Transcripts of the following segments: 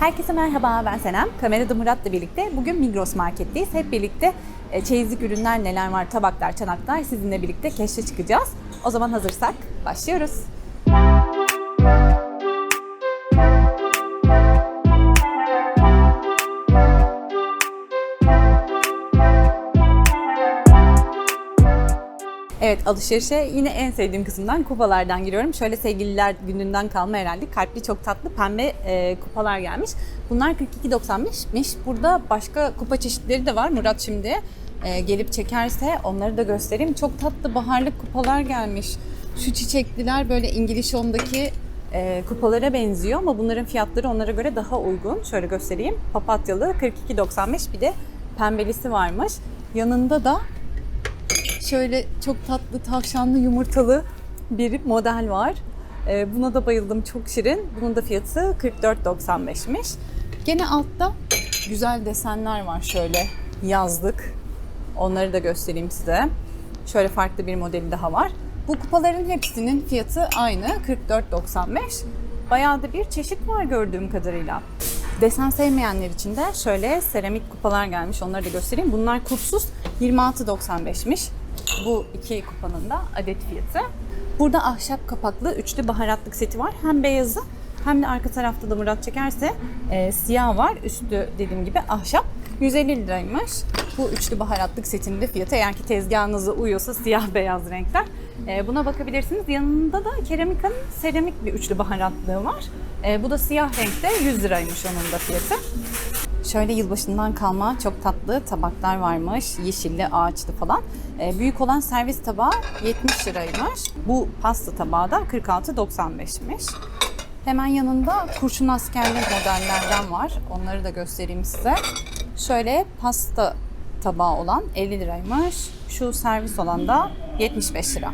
Herkese merhaba ben Senem. Kamerada Murat'la birlikte bugün Migros Market'teyiz. Hep birlikte e, çeyizlik ürünler neler var, tabaklar, çanaklar sizinle birlikte keşfe çıkacağız. O zaman hazırsak başlıyoruz. Evet alışverişe yine en sevdiğim kısımdan kupalardan giriyorum. Şöyle sevgililer gününden kalma herhalde kalpli çok tatlı pembe e, kupalar gelmiş. Bunlar 42.95'miş. Burada başka kupa çeşitleri de var. Murat şimdi e, gelip çekerse onları da göstereyim. Çok tatlı baharlık kupalar gelmiş. Şu çiçekliler böyle İngiliz Home'daki e, kupalara benziyor ama bunların fiyatları onlara göre daha uygun. Şöyle göstereyim. Papatyalı 42.95 bir de pembelisi varmış. Yanında da Şöyle çok tatlı tavşanlı yumurtalı bir model var. Ee, buna da bayıldım çok şirin. Bunun da fiyatı 44.95'miş. Gene altta güzel desenler var şöyle yazlık. Onları da göstereyim size. Şöyle farklı bir modeli daha var. Bu kupaların hepsinin fiyatı aynı 44.95. Bayağı da bir çeşit var gördüğüm kadarıyla. Desen sevmeyenler için de şöyle seramik kupalar gelmiş. Onları da göstereyim. Bunlar kupsuz 26.95'miş. Bu iki kupanın da adet fiyatı. Burada ahşap kapaklı üçlü baharatlık seti var. Hem beyazı hem de arka tarafta da Murat çekerse e, siyah var. Üstü dediğim gibi ahşap. 150 liraymış. Bu üçlü baharatlık setinin de fiyatı eğer ki tezgahınıza uyuyorsa siyah beyaz renkler. E, buna bakabilirsiniz. Yanında da Keramika'nın seramik bir üçlü baharatlığı var. E, bu da siyah renkte 100 liraymış onun da fiyatı. Şöyle yılbaşından kalma çok tatlı tabaklar varmış. Yeşilli, ağaçlı falan. Ee, büyük olan servis tabağı 70 liraymış. Bu pasta tabağı da 46.95'miş. Hemen yanında kurşun askerli modellerden var. Onları da göstereyim size. Şöyle pasta tabağı olan 50 liraymış. Şu servis olan da 75 lira.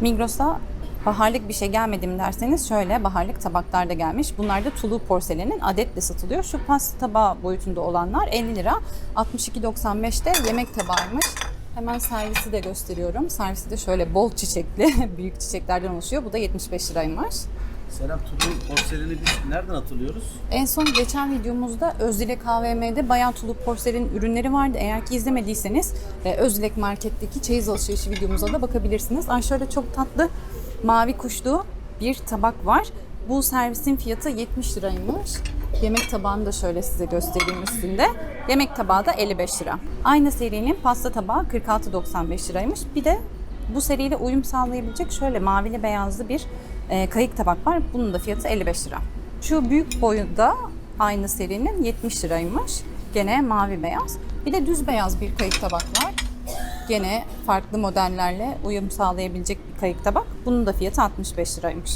Migros'a baharlık bir şey gelmedi mi derseniz şöyle baharlık tabaklar da gelmiş. Bunlar da Tulu porselenin adetle satılıyor. Şu pasta tabağı boyutunda olanlar 50 lira. 62.95'te yemek tabağıymış. Hemen servisi de gösteriyorum. Servisi de şöyle bol çiçekli, büyük çiçeklerden oluşuyor. Bu da 75 liraymış. Selam Tulu porseleni biz nereden hatırlıyoruz? En son geçen videomuzda Özdilek AVM'de Bayan Tulu porselen ürünleri vardı. Eğer ki izlemediyseniz e, Özdilek Market'teki çeyiz alışverişi videomuza da bakabilirsiniz. Ay şöyle çok tatlı mavi kuşlu bir tabak var. Bu servisin fiyatı 70 liraymış. Yemek tabağını da şöyle size göstereyim üstünde. Yemek tabağı da 55 lira. Aynı serinin pasta tabağı 46.95 liraymış. Bir de bu seriyle uyum sağlayabilecek şöyle mavili beyazlı bir e, kayık tabak var. Bunun da fiyatı 55 lira. Şu büyük boyunda aynı serinin 70 liraymış. Gene mavi beyaz. Bir de düz beyaz bir kayık tabak var. Gene farklı modellerle uyum sağlayabilecek bir kayık tabak. Bunun da fiyatı 65 liraymış.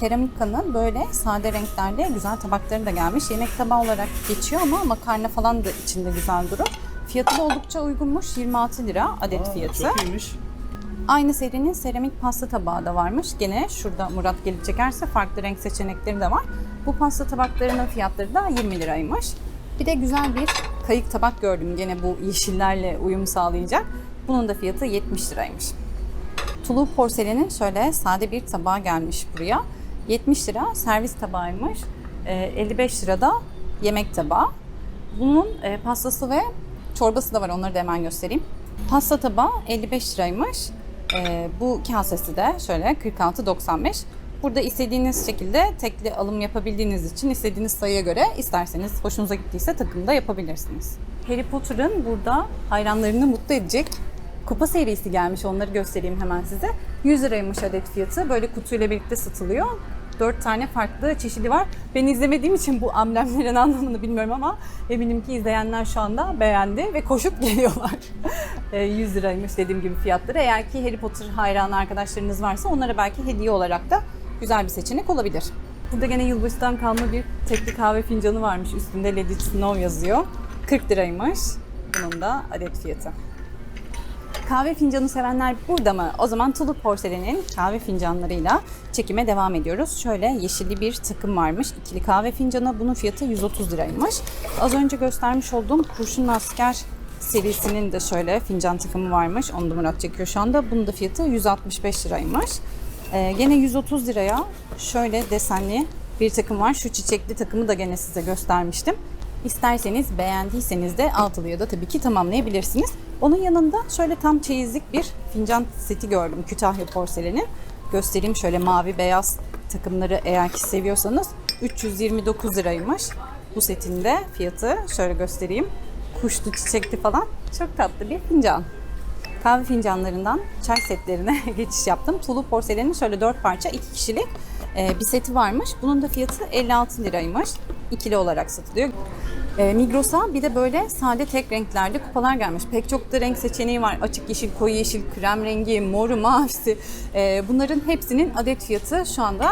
Keramika'nın böyle sade renklerde güzel tabakları da gelmiş. Yemek tabağı olarak geçiyor ama makarna falan da içinde güzel durur. Fiyatı da oldukça uygunmuş. 26 lira adet Aa, fiyatı. Çok iyiymiş. Aynı serinin seramik pasta tabağı da varmış. Gene şurada Murat gelip çekerse farklı renk seçenekleri de var. Bu pasta tabaklarının fiyatları da 20 liraymış. Bir de güzel bir kayık tabak gördüm. Gene bu yeşillerle uyum sağlayacak. Bunun da fiyatı 70 liraymış. Tulu porselenin şöyle sade bir tabağı gelmiş buraya. 70 lira servis tabağıymış. Ee, 55 lira da yemek tabağı. Bunun e, pastası ve çorbası da var. Onları da hemen göstereyim. Pasta tabağı 55 liraymış. Ee, bu kasesi de şöyle 46.95. Burada istediğiniz şekilde tekli alım yapabildiğiniz için istediğiniz sayıya göre isterseniz hoşunuza gittiyse takım da yapabilirsiniz. Harry Potter'ın burada hayranlarını mutlu edecek kupa serisi gelmiş. Onları göstereyim hemen size. 100 liraymış adet fiyatı. Böyle kutuyla birlikte satılıyor. 4 tane farklı çeşidi var. Ben izlemediğim için bu amblemlerin anlamını bilmiyorum ama eminim ki izleyenler şu anda beğendi ve koşup geliyorlar. E, 100 liraymış dediğim gibi fiyatları. Eğer ki Harry Potter hayranı arkadaşlarınız varsa onlara belki hediye olarak da güzel bir seçenek olabilir. Burada gene yılbaşından kalma bir tekli kahve fincanı varmış. Üstünde Lady Snow yazıyor. 40 liraymış. Bunun da adet fiyatı. Kahve fincanı sevenler burada mı? O zaman Tulu Porselen'in kahve fincanlarıyla çekime devam ediyoruz. Şöyle yeşilli bir takım varmış. İkili kahve fincanı. Bunun fiyatı 130 liraymış. Az önce göstermiş olduğum Kurşun Asker serisinin de şöyle fincan takımı varmış. Onu da Murat çekiyor şu anda. Bunun da fiyatı 165 liraymış. Ee, gene 130 liraya şöyle desenli bir takım var. Şu çiçekli takımı da gene size göstermiştim. İsterseniz beğendiyseniz de altılıya da tabii ki tamamlayabilirsiniz. Onun yanında şöyle tam çeyizlik bir fincan seti gördüm Kütahya porselenin. Göstereyim şöyle mavi beyaz takımları eğer ki seviyorsanız 329 liraymış. Bu setin de fiyatı şöyle göstereyim. Kuşlu çiçekli falan çok tatlı bir fincan. Kahve fincanlarından çay setlerine geçiş yaptım. Tulu porselenin şöyle 4 parça 2 kişilik e, bir seti varmış. Bunun da fiyatı 56 liraymış. İkili olarak satılıyor. E, Migros'a bir de böyle sade tek renklerde kupalar gelmiş. Pek çok da renk seçeneği var. Açık yeşil, koyu yeşil, krem rengi, moru, mavisi. E, bunların hepsinin adet fiyatı şu anda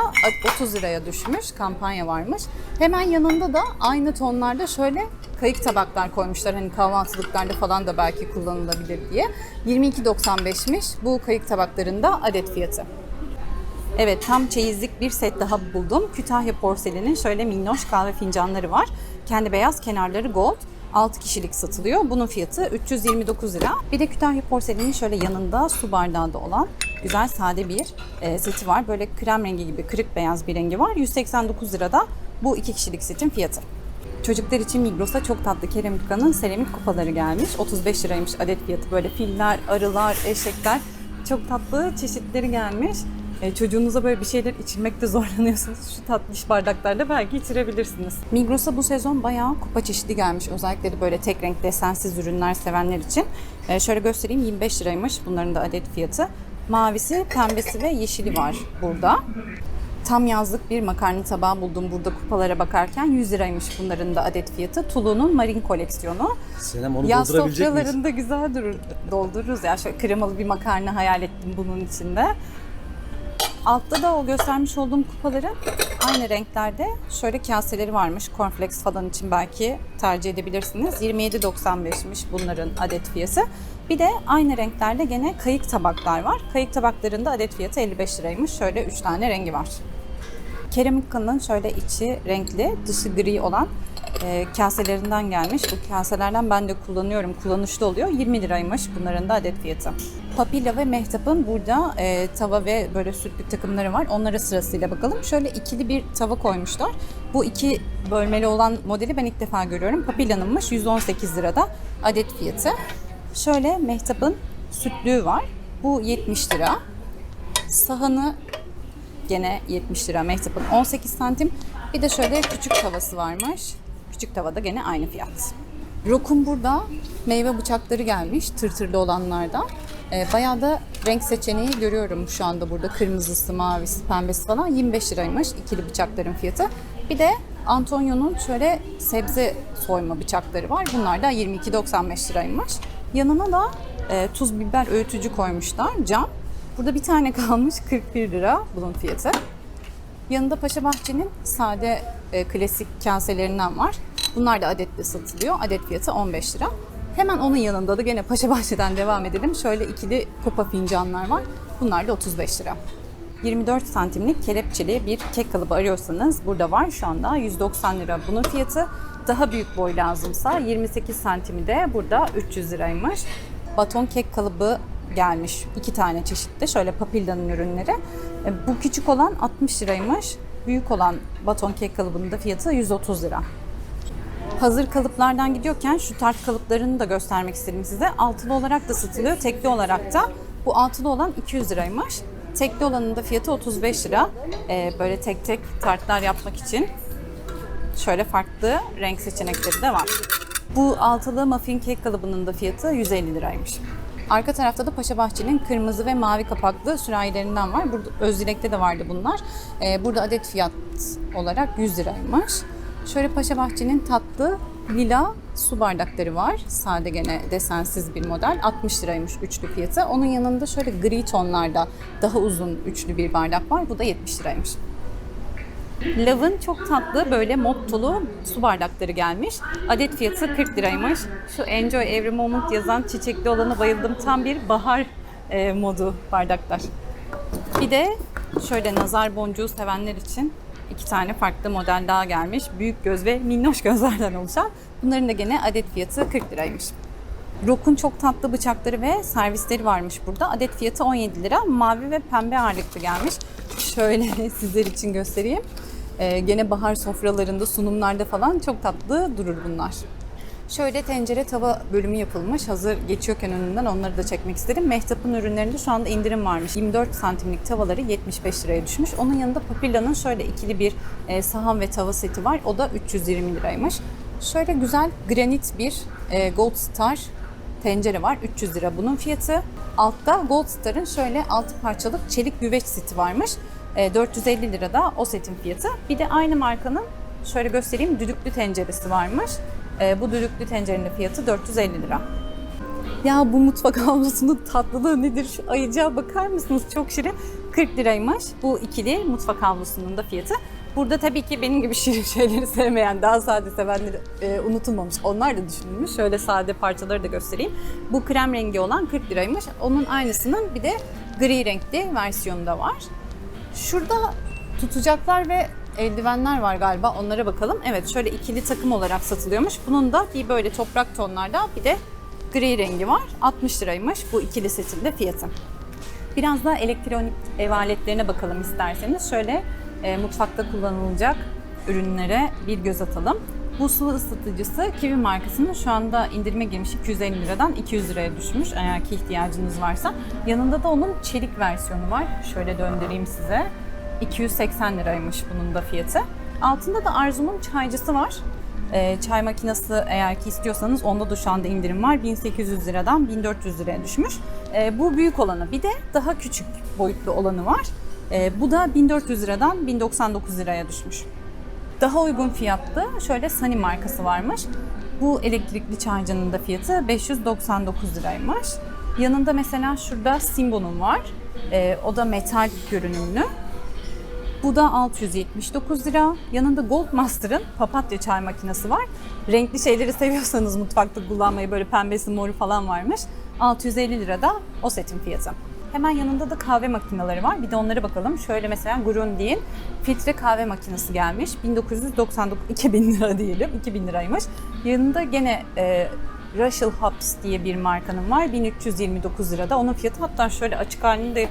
30 liraya düşmüş. Kampanya varmış. Hemen yanında da aynı tonlarda şöyle kayık tabaklar koymuşlar. Hani kahvaltılıklarda falan da belki kullanılabilir diye. 22.95'miş bu kayık tabaklarında adet fiyatı. Evet tam çeyizlik bir set daha buldum. Kütahya porselenin şöyle minnoş kahve fincanları var. Kendi beyaz kenarları gold. 6 kişilik satılıyor. Bunun fiyatı 329 lira. Bir de Kütahya porselenin şöyle yanında su bardağı da olan güzel sade bir e, seti var. Böyle krem rengi gibi kırık beyaz bir rengi var. 189 lirada bu 2 kişilik setin fiyatı. Çocuklar için Migros'a çok tatlı Keremika'nın seramik kupaları gelmiş. 35 liraymış adet fiyatı. Böyle filler, arılar, eşekler çok tatlı çeşitleri gelmiş. E, çocuğunuza böyle bir şeyler içirmekte zorlanıyorsanız şu tatlış bardaklarda belki içirebilirsiniz. Migros'a bu sezon bayağı kupa çeşidi gelmiş. Özellikle de böyle tek renk desensiz ürünler sevenler için. E, şöyle göstereyim 25 liraymış bunların da adet fiyatı. Mavisi, pembesi ve yeşili var burada. Tam yazlık bir makarna tabağı buldum burada kupalara bakarken 100 liraymış bunların da adet fiyatı. Tulu'nun Marin koleksiyonu. Senem onu Yaz doldurabilecek miyiz? sofralarında güzel durur, doldururuz ya. Şöyle kremalı bir makarna hayal ettim bunun içinde. Altta da o göstermiş olduğum kupaların aynı renklerde şöyle kaseleri varmış. Cornflakes falan için belki tercih edebilirsiniz. 27.95'miş bunların adet fiyatı. Bir de aynı renklerde gene kayık tabaklar var. Kayık tabaklarında adet fiyatı 55 liraymış. Şöyle 3 tane rengi var. Keramika'nın şöyle içi renkli, dışı gri olan e, kaselerinden gelmiş. Bu kaselerden ben de kullanıyorum. Kullanışlı oluyor. 20 liraymış bunların da adet fiyatı. Papilla ve Mehtap'ın burada e, tava ve böyle sütlük takımları var. Onlara sırasıyla bakalım. Şöyle ikili bir tava koymuşlar. Bu iki bölmeli olan modeli ben ilk defa görüyorum. Papilla'nınmış 118 lirada adet fiyatı. Şöyle Mehtap'ın sütlüğü var. Bu 70 lira. Sahanı gene 70 lira Mehtap'ın 18 santim. Bir de şöyle küçük tavası varmış. Küçük tavada gene aynı fiyat. Rokun burada meyve bıçakları gelmiş tırtırlı olanlardan. Ee, bayağı da renk seçeneği görüyorum şu anda burada. Kırmızısı, mavisi, pembesi falan 25 liraymış ikili bıçakların fiyatı. Bir de Antonio'nun şöyle sebze soyma bıçakları var. Bunlar da 22.95 liraymış. Yanına da e, tuz biber öğütücü koymuşlar cam. Burada bir tane kalmış 41 lira bunun fiyatı. Yanında Paşa Bahçe'nin sade e, klasik kaselerinden var. Bunlar da adetle satılıyor. Adet fiyatı 15 lira. Hemen onun yanında da gene Paşa Bahçe'den devam edelim. Şöyle ikili kupa fincanlar var. Bunlar da 35 lira. 24 santimlik kelepçeli bir kek kalıbı arıyorsanız burada var şu anda 190 lira bunun fiyatı. Daha büyük boy lazımsa 28 santimi de burada 300 liraymış. Baton kek kalıbı gelmiş. iki tane çeşitli. Şöyle Papilda'nın ürünleri. E, Bu küçük olan 60 liraymış. Büyük olan baton kek kalıbının da fiyatı 130 lira. Hazır kalıplardan gidiyorken şu tart kalıplarını da göstermek istedim size. Altılı olarak da satılıyor, tekli olarak da. Bu altılı olan 200 liraymış. Tekli olanın da fiyatı 35 lira. Ee, böyle tek tek tartlar yapmak için şöyle farklı renk seçenekleri de var. Bu altılı muffin kek kalıbının da fiyatı 150 liraymış. Arka tarafta da Paşa Bahçe'nin kırmızı ve mavi kapaklı sürahilerinden var. Burada Özdilek'te de vardı bunlar. Ee, burada adet fiyat olarak 100 liraymış. Şöyle Paşa Bahçe'nin tatlı lila su bardakları var. Sade gene desensiz bir model. 60 liraymış üçlü fiyatı. Onun yanında şöyle gri tonlarda daha uzun üçlü bir bardak var. Bu da 70 liraymış. Love'ın çok tatlı böyle mottolu su bardakları gelmiş. Adet fiyatı 40 liraymış. Şu Enjoy Every Moment yazan çiçekli olana bayıldım. Tam bir bahar e, modu bardaklar. Bir de şöyle nazar boncuğu sevenler için iki tane farklı model daha gelmiş. Büyük göz ve minnoş gözlerden oluşan. Bunların da gene adet fiyatı 40 liraymış. Rock'un çok tatlı bıçakları ve servisleri varmış burada. Adet fiyatı 17 lira. Mavi ve pembe ağırlıklı gelmiş. Şöyle sizler için göstereyim. Ee, gene bahar sofralarında, sunumlarda falan çok tatlı durur bunlar. Şöyle tencere tava bölümü yapılmış. Hazır geçiyorken önünden onları da çekmek istedim. Mehtap'ın ürünlerinde şu anda indirim varmış. 24 santimlik tavaları 75 liraya düşmüş. Onun yanında Papilla'nın şöyle ikili bir e, sahan ve tava seti var. O da 320 liraymış. Şöyle güzel granit bir e, Gold Star tencere var. 300 lira bunun fiyatı. Altta Gold Star'ın şöyle 6 parçalık çelik güveç seti varmış. E, 450 lira da o setin fiyatı. Bir de aynı markanın şöyle göstereyim düdüklü tenceresi varmış. E, bu düdüklü tencerenin fiyatı 450 lira. Ya bu mutfak havlusunun tatlılığı nedir? Şu ayıcağa bakar mısınız? Çok şirin. 40 liraymış. Bu ikili mutfak havlusunun da fiyatı. Burada tabii ki benim gibi şirin şeyleri sevmeyen, daha sade sevenler e, unutulmamış. Onlar da düşünülmüş. Şöyle sade parçaları da göstereyim. Bu krem rengi olan 40 liraymış. Onun aynısının bir de gri renkli versiyonu da var. Şurada tutacaklar ve eldivenler var galiba. Onlara bakalım. Evet şöyle ikili takım olarak satılıyormuş. Bunun da bir böyle toprak tonlarda bir de gri rengi var. 60 liraymış bu ikili setin de fiyatı. Biraz da elektronik ev aletlerine bakalım isterseniz. Şöyle e, mutfakta kullanılacak ürünlere bir göz atalım. Bu su ısıtıcısı Kiwi markasının şu anda indirime girmiş 250 liradan 200 liraya düşmüş eğer ki ihtiyacınız varsa. Yanında da onun çelik versiyonu var. Şöyle döndüreyim size. 280 liraymış bunun da fiyatı. Altında da Arzu'nun çaycısı var. Ee, çay makinesi eğer ki istiyorsanız onda da şu anda indirim var. 1800 liradan 1400 liraya düşmüş. Ee, bu büyük olanı. Bir de daha küçük boyutlu olanı var. Ee, bu da 1400 liradan 1099 liraya düşmüş. Daha uygun fiyatlı şöyle Sunny markası varmış. Bu elektrikli çaycının da fiyatı 599 liraymış. Yanında mesela şurada Simbo'nun var. Ee, o da metal görünümlü. Bu da 679 lira. Yanında Goldmaster'ın papatya çay makinesi var. Renkli şeyleri seviyorsanız mutfakta kullanmayı böyle pembesi moru falan varmış. 650 lira da o setin fiyatı. Hemen yanında da kahve makineleri var. Bir de onlara bakalım. Şöyle mesela Grundig'in filtre kahve makinesi gelmiş. 1999 2000 lira diyelim. 2000 liraymış. Yanında gene e, Russell Hobbs diye bir markanın var. 1329 lirada. Onun fiyatı hatta şöyle açık halini de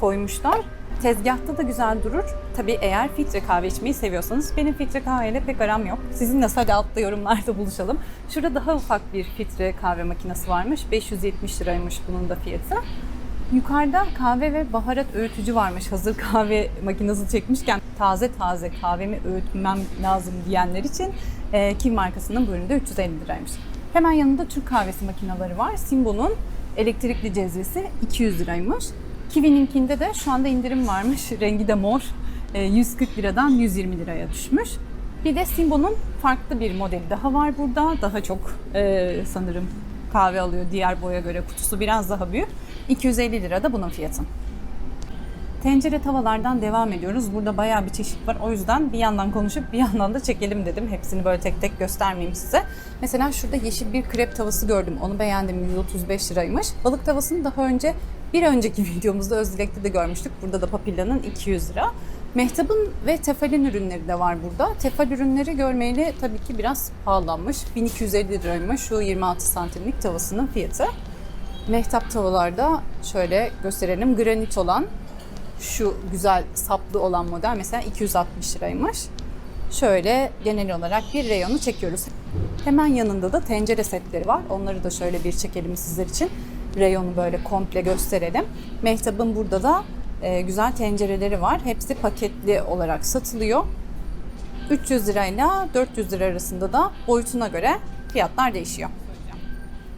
koymuşlar. Tezgahta da güzel durur. Tabii eğer filtre kahve içmeyi seviyorsanız. Benim filtre kahveyle pek aram yok. Sizin nasıl hadi altta yorumlarda buluşalım. Şurada daha ufak bir filtre kahve makinesi varmış. 570 liraymış bunun da fiyatı. Yukarıda kahve ve baharat öğütücü varmış. Hazır kahve makinesi çekmişken taze taze kahvemi öğütmem lazım diyenler için e, Kim markasının bu ürünü de 350 liraymış. Hemen yanında Türk kahvesi makineleri var. Simbo'nun elektrikli cezvesi 200 liraymış. Kiwi'ninkinde de şu anda indirim varmış. Rengi de mor. E, 140 liradan 120 liraya düşmüş. Bir de Simbo'nun farklı bir modeli daha var burada. Daha çok e, sanırım kahve alıyor diğer boya göre. Kutusu biraz daha büyük. 250 lira da bunun fiyatı. Tencere tavalardan devam ediyoruz. Burada bayağı bir çeşit var. O yüzden bir yandan konuşup bir yandan da çekelim dedim. Hepsini böyle tek tek göstermeyeyim size. Mesela şurada yeşil bir krep tavası gördüm. Onu beğendim. 135 liraymış. Balık tavasını daha önce bir önceki videomuzda Özdilek'te de görmüştük. Burada da Papilla'nın 200 lira. Mehtap'ın ve Tefal'in ürünleri de var burada. Tefal ürünleri görmeyeli tabii ki biraz pahalanmış. 1250 liraymış şu 26 santimlik tavasının fiyatı. Mehtap tavalarda şöyle gösterelim. Granit olan şu güzel saplı olan model mesela 260 liraymış. Şöyle genel olarak bir reyonu çekiyoruz. Hemen yanında da tencere setleri var. Onları da şöyle bir çekelim sizler için. Reyonu böyle komple gösterelim. Mehtap'ın burada da e, güzel tencereleri var. Hepsi paketli olarak satılıyor. 300 lirayla 400 lira arasında da boyutuna göre fiyatlar değişiyor.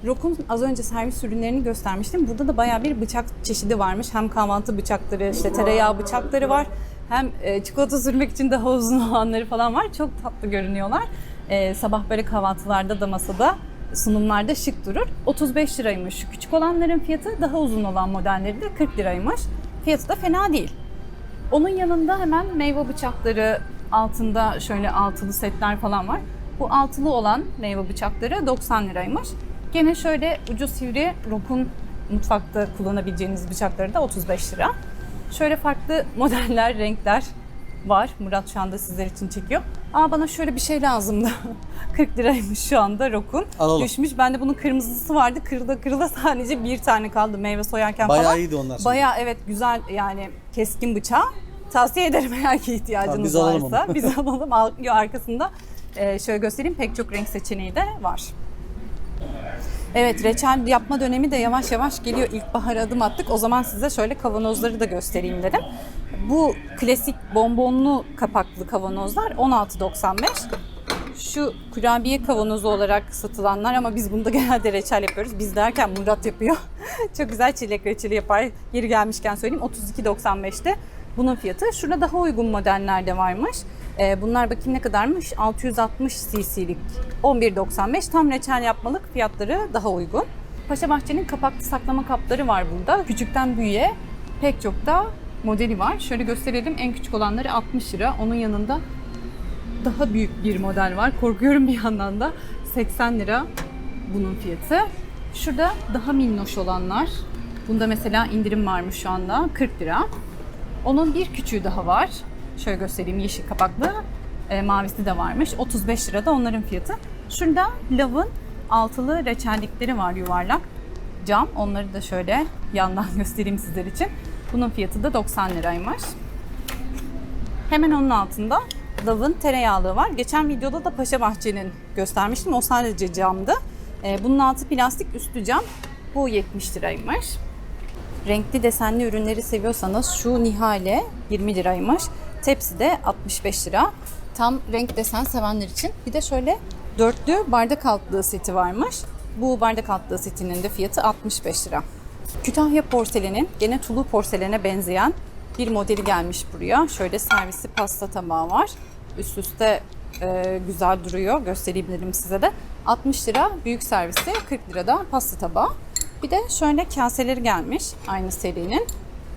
Rok'un az önce servis ürünlerini göstermiştim. Burada da bayağı bir bıçak çeşidi varmış. Hem kahvaltı bıçakları, işte tereyağı bıçakları var. Hem e, çikolata sürmek için daha uzun olanları falan var. Çok tatlı görünüyorlar. E, sabah böyle kahvaltılarda da masada sunumlarda şık durur. 35 liraymış şu küçük olanların fiyatı. Daha uzun olan modelleri de 40 liraymış. Fiyatı da fena değil. Onun yanında hemen meyve bıçakları altında şöyle altılı setler falan var. Bu altılı olan meyve bıçakları 90 liraymış. Gene şöyle ucu sivri rokun mutfakta kullanabileceğiniz bıçakları da 35 lira. Şöyle farklı modeller, renkler var. Murat şu anda sizler için çekiyor. Ama bana şöyle bir şey lazımdı. 40 liraymış şu anda rokun. Alalım. Düşmüş. Bende bunun kırmızısı vardı. Kırıla kırıla sadece bir tane kaldı meyve soyarken Bayağı falan. iyiydi onlar. Bayağı evet güzel yani keskin bıçağı. Tavsiye ederim eğer ki ihtiyacınız Tamam, biz alalım varsa. onu. Biz alalım. Al- Arkasında e, şöyle göstereyim pek çok renk seçeneği de var. Evet reçel yapma dönemi de yavaş yavaş geliyor. İlkbahara adım attık. O zaman size şöyle kavanozları da göstereyim dedim. Bu klasik bonbonlu kapaklı kavanozlar 16.95. Şu kurabiye kavanozu olarak satılanlar ama biz bunda genelde reçel yapıyoruz. Biz derken Murat yapıyor. Çok güzel çilek reçeli yapar. Yeri gelmişken söyleyeyim 32.95'te bunun fiyatı. Şurada daha uygun modeller de varmış. Ee, bunlar bakayım ne kadarmış? 660 cc'lik 11.95. Tam reçel yapmalık fiyatları daha uygun. Paşa Bahçe'nin kapaklı saklama kapları var burada. Küçükten büyüğe pek çok da modeli var. Şöyle gösterelim. En küçük olanları 60 lira. Onun yanında daha büyük bir model var. Korkuyorum bir yandan da. 80 lira bunun fiyatı. Şurada daha minnoş olanlar. Bunda mesela indirim varmış şu anda. 40 lira. Onun bir küçüğü daha var. Şöyle göstereyim yeşil kapaklı. E, mavisi de varmış. 35 lira da onların fiyatı. Şurada Love'ın altılı reçellikleri var yuvarlak. Cam. Onları da şöyle yandan göstereyim sizler için. Bunun fiyatı da 90 liraymış. Hemen onun altında Love'ın tereyağlığı var. Geçen videoda da Paşa Bahçe'nin göstermiştim. O sadece camdı. Ee, bunun altı plastik, üstü cam. Bu 70 liraymış. Renkli desenli ürünleri seviyorsanız şu Nihale 20 liraymış. Tepsi de 65 lira. Tam renk desen sevenler için. Bir de şöyle dörtlü bardak altlığı seti varmış. Bu bardak altlığı setinin de fiyatı 65 lira. Kütahya porselenin gene tulu porselene benzeyen bir modeli gelmiş buraya. Şöyle servisi pasta tabağı var. Üst üste e, güzel duruyor. Gösterebilirim size de. 60 lira büyük servisi, 40 lira da pasta tabağı. Bir de şöyle kaseleri gelmiş aynı serinin.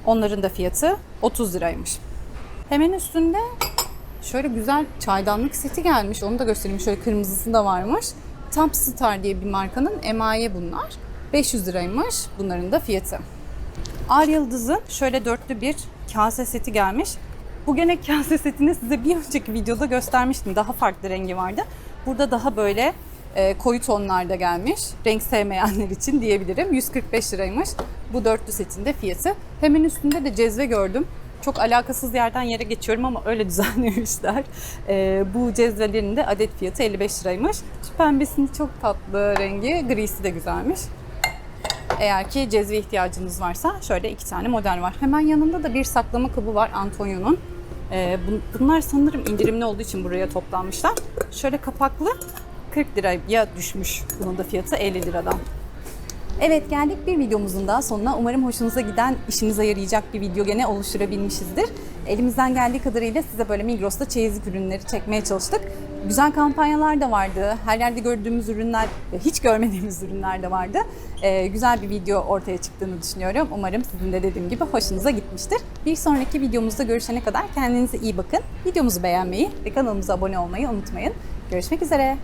Onların da fiyatı 30 liraymış. Hemen üstünde şöyle güzel çaydanlık seti gelmiş. Onu da göstereyim. Şöyle kırmızısı da varmış. Top Star diye bir markanın emaye bunlar. 500 liraymış bunların da fiyatı. Ar Yıldız'ın şöyle dörtlü bir kase seti gelmiş. Bu gene kase setini size bir önceki videoda göstermiştim. Daha farklı rengi vardı. Burada daha böyle e, koyu tonlarda gelmiş. Renk sevmeyenler için diyebilirim. 145 liraymış. Bu dörtlü setin de fiyatı. Hemen üstünde de cezve gördüm. Çok alakasız yerden yere geçiyorum ama öyle düzenlemişler. E, bu cezvelerin de adet fiyatı 55 liraymış. Şu pembesini çok tatlı rengi. Grisi de güzelmiş. Eğer ki cezve ihtiyacınız varsa şöyle iki tane model var. Hemen yanında da bir saklama kabı var Antonio'nun. Ee, bun- bunlar sanırım indirimli olduğu için buraya toplanmışlar. Şöyle kapaklı 40 liraya düşmüş. Bunun da fiyatı 50 liradan. Evet geldik bir videomuzun daha sonuna. Umarım hoşunuza giden, işinize yarayacak bir video gene oluşturabilmişizdir. Elimizden geldiği kadarıyla size böyle Migros'ta çeyizlik ürünleri çekmeye çalıştık. Güzel kampanyalar da vardı. Her yerde gördüğümüz ürünler ve hiç görmediğimiz ürünler de vardı. Ee, güzel bir video ortaya çıktığını düşünüyorum. Umarım sizin de dediğim gibi hoşunuza gitmiştir. Bir sonraki videomuzda görüşene kadar kendinize iyi bakın. Videomuzu beğenmeyi ve kanalımıza abone olmayı unutmayın. Görüşmek üzere.